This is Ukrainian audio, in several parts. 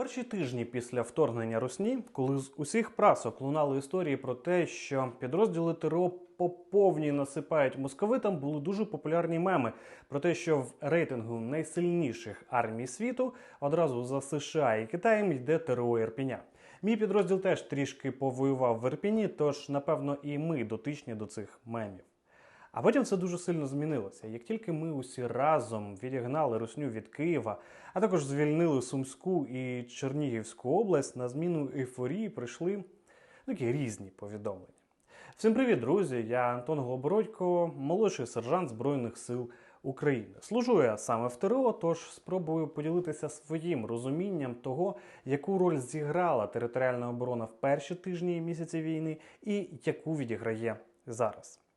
Перші тижні після вторгнення Русні, коли з усіх прасок лунали історії про те, що підрозділи ТРО по повній насипають московитам, були дуже популярні меми про те, що в рейтингу найсильніших армій світу одразу за США і Китаєм йде ТРО Ірпіня. Мій підрозділ теж трішки повоював в Ірпіні, тож напевно і ми дотичні до цих мемів. А потім все дуже сильно змінилося. Як тільки ми усі разом відігнали русню від Києва, а також звільнили Сумську і Чернігівську область, на зміну ейфорії прийшли такі різні повідомлення. Всім привіт, друзі! Я Антон Голобородько, молодший сержант Збройних сил України. Служу я саме в ТРО, тож спробую поділитися своїм розумінням того, яку роль зіграла територіальна оборона в перші тижні і місяці війни, і яку відіграє зараз.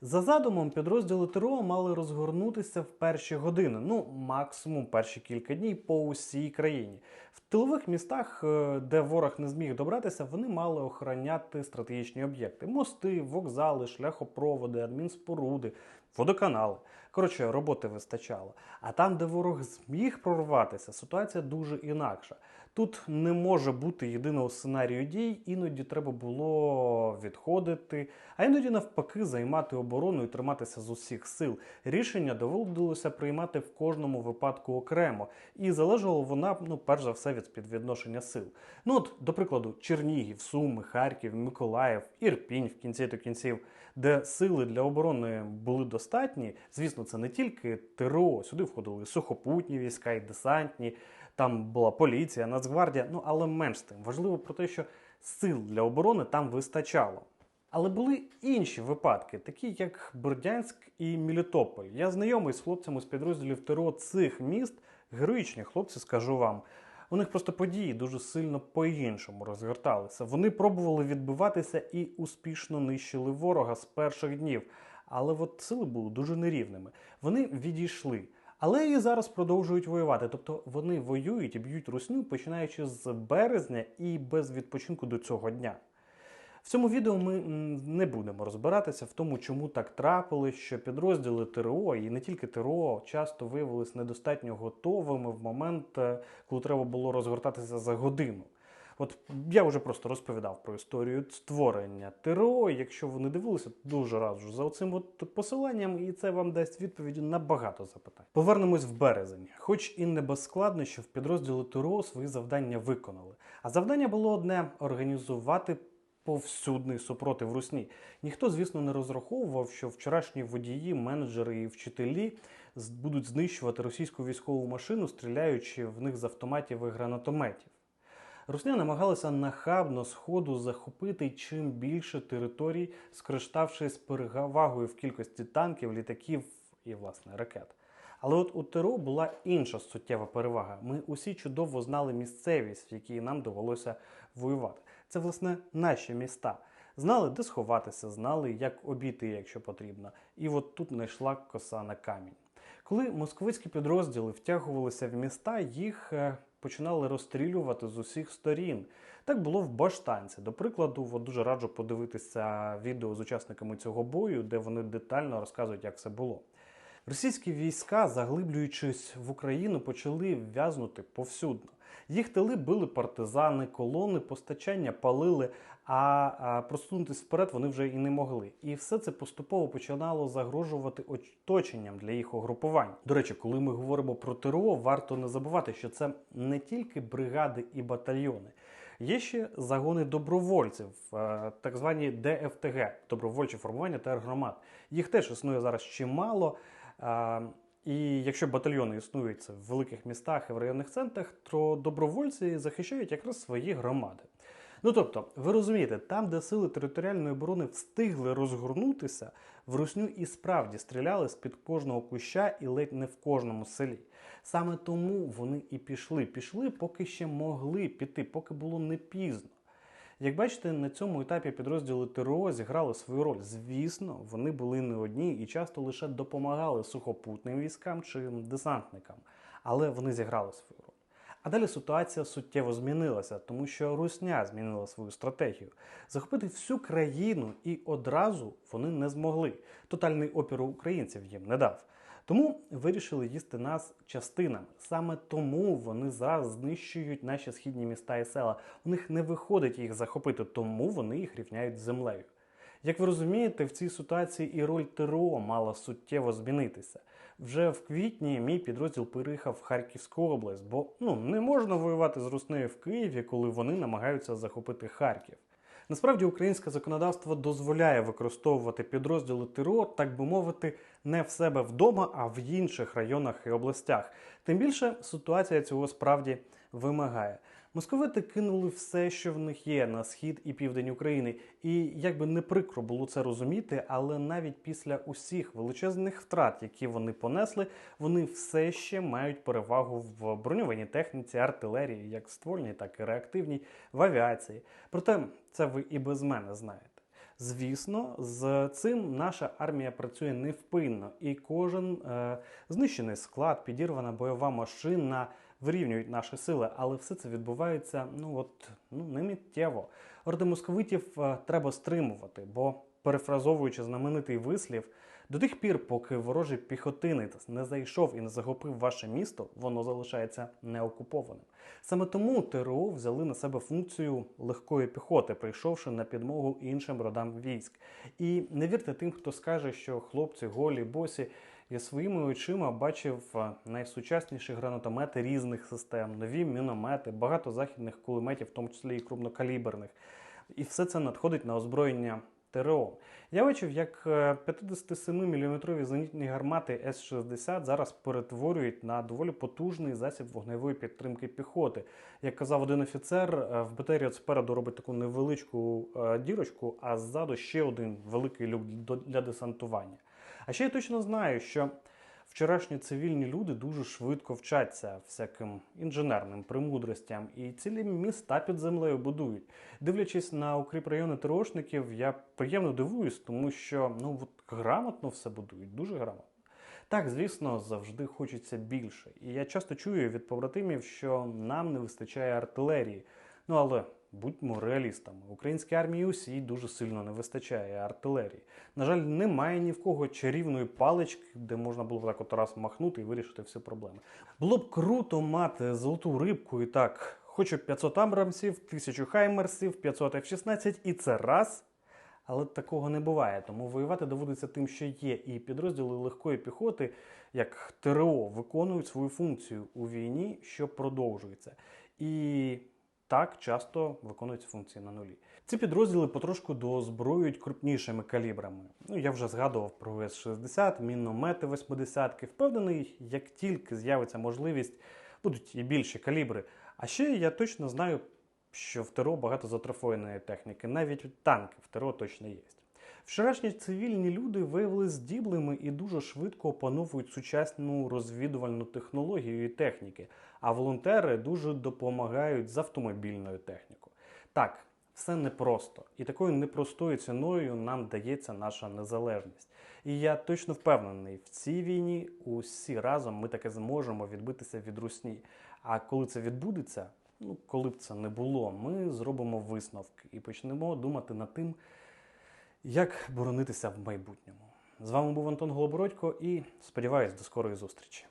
За задумом, підрозділи ТРО мали розгорнутися в перші години, ну максимум перші кілька днів по усій країні. В тилових містах, е, де ворог не зміг добратися, вони мали охороняти стратегічні об'єкти: мости, вокзали, шляхопроводи, адмінспоруди, водоканали. Коротше, роботи вистачало. А там, де ворог зміг прорватися, ситуація дуже інакша. Тут не може бути єдиного сценарію дій, іноді треба було відходити, а іноді навпаки займати оборону і триматися з усіх сил. Рішення доводилося приймати в кожному випадку окремо, і залежала вона, ну, перш за все, від співвідношення сил. Ну от, до прикладу, Чернігів, Суми, Харків, Миколаїв, Ірпінь в кінці до кінців, де сили для оборони були достатні. Звісно, це не тільки ТРО, сюди входили сухопутні війська, і десантні. Там була поліція, Нацгвардія, ну але менш тим. Важливо про те, що сил для оборони там вистачало. Але були інші випадки, такі як Бердянськ і Мелітополь. Я знайомий з хлопцями з підрозділів ТРО цих міст, героїчні хлопці, скажу вам. У них просто події дуже сильно по-іншому розгорталися. Вони пробували відбиватися і успішно нищили ворога з перших днів. Але от сили були дуже нерівними. Вони відійшли. Але і зараз продовжують воювати. Тобто вони воюють і б'ють русню, починаючи з березня і без відпочинку до цього дня. В цьому відео ми не будемо розбиратися в тому, чому так трапилось, що підрозділи ТРО і не тільки ТРО часто виявилися недостатньо готовими в момент, е, коли треба було розгортатися за годину. От я вже просто розповідав про історію створення ТРО. Якщо ви не дивилися, дуже раджу за оцим от посиланням, і це вам дасть відповіді на багато запитань. Повернемось в березень, хоч і не без складнощів, підрозділи ТРО свої завдання виконали. А завдання було одне організувати. Повсюдний супротив русні. Ніхто, звісно, не розраховував, що вчорашні водії, менеджери і вчителі будуть знищувати російську військову машину, стріляючи в них з автоматів і гранатометів. Русня намагалася нахабно сходу захопити чим більше територій, скориставшись перевагою в кількості танків, літаків і власне ракет. Але от у ТРО була інша суттєва перевага. Ми усі чудово знали місцевість, в якій нам довелося воювати. Це, власне, наші міста. Знали, де сховатися, знали, як обійти, якщо потрібно. І от тут не йшла коса на камінь. Коли московицькі підрозділи втягувалися в міста, їх е, починали розстрілювати з усіх сторін. Так було в Баштанці. До прикладу, от дуже раджу подивитися відео з учасниками цього бою, де вони детально розказують, як це було. Російські війська, заглиблюючись в Україну, почали в'язнути повсюдно. Їх тили били партизани, колони, постачання палили, а, просунутися вперед вони вже і не могли. І все це поступово починало загрожувати оточенням для їх угрупувань. До речі, коли ми говоримо про ТРО, варто не забувати, що це не тільки бригади і батальйони. Є ще загони добровольців, е, так звані ДФТГ, добровольчі формування та громад. Їх теж існує зараз чимало. І якщо батальйони існують в великих містах і в районних центрах, то добровольці захищають якраз свої громади. Ну тобто, ви розумієте, там, де сили територіальної оборони встигли розгорнутися, в русню і справді стріляли з-під кожного куща і ледь не в кожному селі. Саме тому вони і пішли. Пішли, поки ще могли піти, поки було не пізно. Як бачите, на цьому етапі підрозділи ТРО зіграли свою роль. Звісно, вони були не одні і часто лише допомагали сухопутним військам чи десантникам, але вони зіграли свою роль. А далі ситуація суттєво змінилася, тому що Русня змінила свою стратегію. Захопити всю країну і одразу вони не змогли. Тотальний опір українців їм не дав. Тому вирішили їсти нас частинами. Саме тому вони зараз знищують наші східні міста і села. У них не виходить їх захопити, тому вони їх рівняють з землею. Як ви розумієте, в цій ситуації і роль ТРО мала суттєво змінитися. Вже в квітні мій підрозділ переїхав в Харківську область, бо ну не можна воювати з Руснею в Києві, коли вони намагаються захопити Харків. Насправді українське законодавство дозволяє використовувати підрозділи ТРО, так би мовити, не в себе вдома, а в інших районах і областях. Тим більше ситуація цього справді вимагає. Московити кинули все, що в них є на схід і південь України. І як би не прикро було це розуміти, але навіть після усіх величезних втрат, які вони понесли, вони все ще мають перевагу в броньованій техніці, артилерії, як ствольній, так і реактивній, в авіації. Проте це ви і без мене знаєте. Звісно, з цим наша армія працює невпинно, і кожен е, знищений склад, підірвана бойова машина вирівнюють наші сили, але все це відбувається ну от ну не миттєво. Орди московитів е, треба стримувати, бо перефразовуючи знаменитий вислів, до тих пір, поки ворожий піхотинець не зайшов і не захопив ваше місто, воно залишається неокупованим. Саме тому ТРО взяли на себе функцію легкої піхоти, прийшовши на підмогу іншим родам військ. І не вірте тим, хто скаже, що хлопці голі, босі. Я своїми очима бачив найсучасніші гранатомети різних систем, нові міномети, багато західних кулеметів, в тому числі і крупнокаліберних. І все це надходить на озброєння ТРО. Я бачив, як 57-мм зенітні гармати С-60 зараз перетворюють на доволі потужний засіб вогневої підтримки піхоти. Як казав один офіцер, е, в от спереду робить таку невеличку е, дірочку, а ззаду ще один великий люк для десантування. А ще я точно знаю, що вчорашні цивільні люди дуже швидко вчаться всяким інженерним премудростям і цілі міста під землею будують. Дивлячись на укріпрайони ТРОшників, я приємно дивуюсь, тому що ну от грамотно все будують, дуже грамотно. Так, звісно, завжди хочеться більше. І я часто чую від побратимів, що нам не вистачає артилерії. Ну але будьмо реалістами. Українській армії усій дуже сильно не вистачає артилерії. На жаль, немає ні в кого чарівної палички, де можна було б так от раз махнути і вирішити всі проблеми. Було б круто мати золоту рибку і так. Хочу 500 Абрамсів, 1000 Хаймерсів, 500 F-16 і це раз. Але такого не буває, тому воювати доводиться тим, що є, і підрозділи легкої піхоти, як ТРО, виконують свою функцію у війні, що продовжується. І так часто виконуються функції на нулі. Ці підрозділи потрошку доозброюють крупнішими калібрами. Ну я вже згадував про С-60, міномети 80 Впевнений, як тільки з'явиться можливість, будуть і більші калібри. А ще я точно знаю, що в ТРО багато затрофойної техніки, навіть танки в ТРО точно є. Вчорашні цивільні люди виявилися здіблими і дуже швидко опановують сучасну розвідувальну технологію і техніки, а волонтери дуже допомагають з автомобільною технікою. Так, все непросто, і такою непростою ціною нам дається наша незалежність. І я точно впевнений, в цій війні усі разом ми таки зможемо відбитися від русні. А коли це відбудеться, ну коли б це не було, ми зробимо висновки і почнемо думати над тим як боронитися в майбутньому. З вами був Антон Голобородько і сподіваюсь до скорої зустрічі.